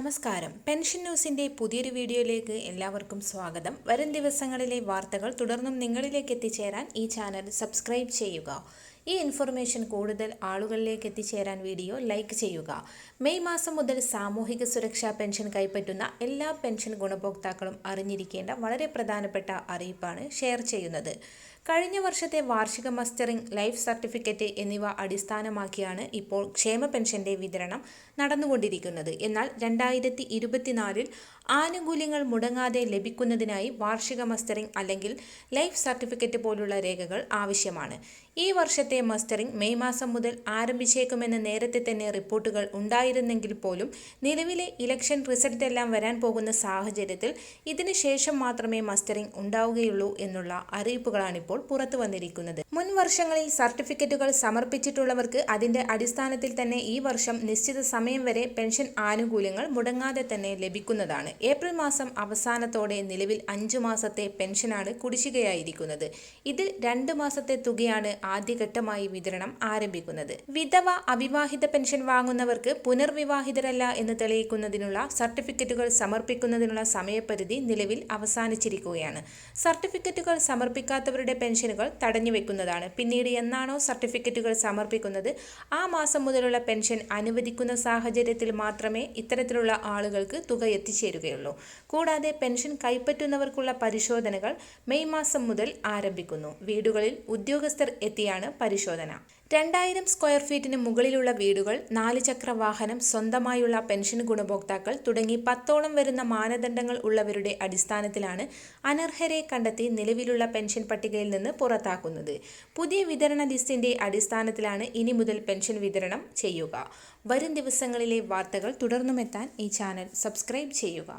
നമസ്കാരം. പെൻഷൻ ന്യൂസിന്റെ പുതിയൊരു വീഡിയോയിലേക്ക് എല്ലാവർക്കും സ്വാഗതം. വരും ദിവസങ്ങളിലെ വാർത്തകൾ തുടർന്നും നിങ്ങളിലേക്ക് എത്തിച്ചേരാൻ ഈ ചാനൽ സബ്സ്ക്രൈബ് ചെയ്യുക. ഈ ഇൻഫർമേഷൻ കൂടുതൽ ആളുകളിലേക്ക് എത്തിച്ചേരാൻ വീഡിയോ ലൈക്ക് ചെയ്യുക. മെയ് മാസം മുതൽ സാമൂഹിക സുരക്ഷാ പെൻഷൻ കൈപ്പറ്റുന്ന എല്ലാ പെൻഷൻ ഗുണഭോക്താക്കളും അറിഞ്ഞിരിക്കേണ്ട വളരെ പ്രധാനപ്പെട്ട അറിയിപ്പാണ് ഷെയർ ചെയ്യുന്നത്. കഴിഞ്ഞ വർഷത്തെ വാർഷിക മസ്റ്ററിംഗ് ലൈഫ് സർട്ടിഫിക്കറ്റ് എന്നിവ അടിസ്ഥാനമാക്കിയാണ് ഇപ്പോൾ ക്ഷേമ പെൻഷന്റെ വിതരണം നടന്നുകൊണ്ടിരിക്കുന്നത്. എന്നാൽ രണ്ടായിരത്തി ഇരുപത്തിനാലിൽ ആനുകൂല്യങ്ങൾ മുടങ്ങാതെ ലഭിക്കുന്നതിനായി വാർഷിക മസ്റ്ററിംഗ് അല്ലെങ്കിൽ ലൈഫ് സർട്ടിഫിക്കറ്റ് പോലുള്ള രേഖകൾ ആവശ്യമാണ്. ഈ വർഷത്തെ മസ്റ്ററിംഗ് മെയ് മാസം മുതൽ ആരംഭിച്ചേക്കുമെന്ന് നേരത്തെ തന്നെ റിപ്പോർട്ടുകൾ ഉണ്ടായിരുന്നെങ്കിൽ പോലും നിലവിലെ ഇലക്ഷൻ റിസൾട്ട് എല്ലാം വരാൻ പോകുന്ന സാഹചര്യത്തിൽ ഇതിന് ശേഷം മാത്രമേ മസ്റ്ററിംഗ് ഉണ്ടാവുകയുള്ളൂ എന്നുള്ള അറിയിപ്പുകളാണിപ്പോൾ പുറത്തു വന്നിരിക്കുന്നത്. മുൻ വർഷങ്ങളിൽ സർട്ടിഫിക്കറ്റുകൾ സമർപ്പിച്ചിട്ടുള്ളവർക്ക് അതിന്റെ അടിസ്ഥാനത്തിൽ തന്നെ ഈ വർഷം നിശ്ചിത സമയം വരെ പെൻഷൻ ആനുകൂല്യങ്ങൾ മുടങ്ങാതെ തന്നെ ലഭിക്കുന്നതാണ്. ഏപ്രിൽ മാസം അവസാനത്തോടെ നിലവിൽ അഞ്ചു മാസത്തെ പെൻഷനാണ് കുടിശ്ശികയായിരിക്കുന്നത്. ഇതിൽ രണ്ട് മാസത്തെ തുകയാണ് ആദ്യഘട്ടമായി വിതരണം ആരംഭിക്കുന്നത്. വിധവ അവിവാഹിത പെൻഷൻ വാങ്ങുന്നവർക്ക് പുനർവിവാഹിതരല്ല എന്ന് തെളിയിക്കുന്നതിനുള്ള സർട്ടിഫിക്കറ്റുകൾ സമർപ്പിക്കുന്നതിനുള്ള സമയപരിധി നിലവിൽ അവസാനിച്ചിരിക്കുകയാണ്. സർട്ടിഫിക്കറ്റുകൾ സമർപ്പിക്കാത്തവരുടെ പെൻഷനുകൾ തടഞ്ഞുവെക്കുന്നതാണ് പിന്നീട് എന്നാണോ സർട്ടിഫിക്കറ്റുകൾ സമർപ്പിക്കുന്നത്? ആ മാസം മുതലുള്ള പെൻഷൻ അനുവദിക്കുന്ന സാഹചര്യത്തിൽ മാത്രമേ ഇത്തരത്തിലുള്ള ആളുകൾക്ക് തുക എത്തിച്ചേരുകയുള്ളൂ. കൂടാതെ പെൻഷൻ കൈപ്പറ്റുന്നവർക്കുള്ള പരിശോധനകൾ മെയ് മാസം മുതൽ ആരംഭിക്കുന്നു. വീടുകളിൽ ഉദ്യോഗസ്ഥർ എത്തിയാണ് പരിശോധന. രണ്ടായിരം സ്ക്വയർ ഫീറ്റിന് മുകളിലുള്ള വീടുകൾ നാല് ചക്ര വാഹനം സ്വന്തമായുള്ള പെൻഷൻ ഗുണഭോക്താക്കൾ തുടങ്ങി പത്തോളം വരുന്ന മാനദണ്ഡങ്ങൾ ഉള്ളവരുടെ അടിസ്ഥാനത്തിലാണ് അനർഹരെ കണ്ടെത്തി നിലവിലുള്ള പെൻഷൻ പട്ടികയിൽ നിന്ന് പുറത്താക്കുന്നത്. പുതിയ വിതരണ ലിസ്റ്റിന്റെ അടിസ്ഥാനത്തിലാണ് ഇനി മുതൽ പെൻഷൻ വിതരണം ചെയ്യുക. വരും ദിവസങ്ങളിലെ വാർത്തകൾ തുടർന്നുമെത്താൻ ഈ ചാനൽ സബ്സ്ക്രൈബ് ചെയ്യുക.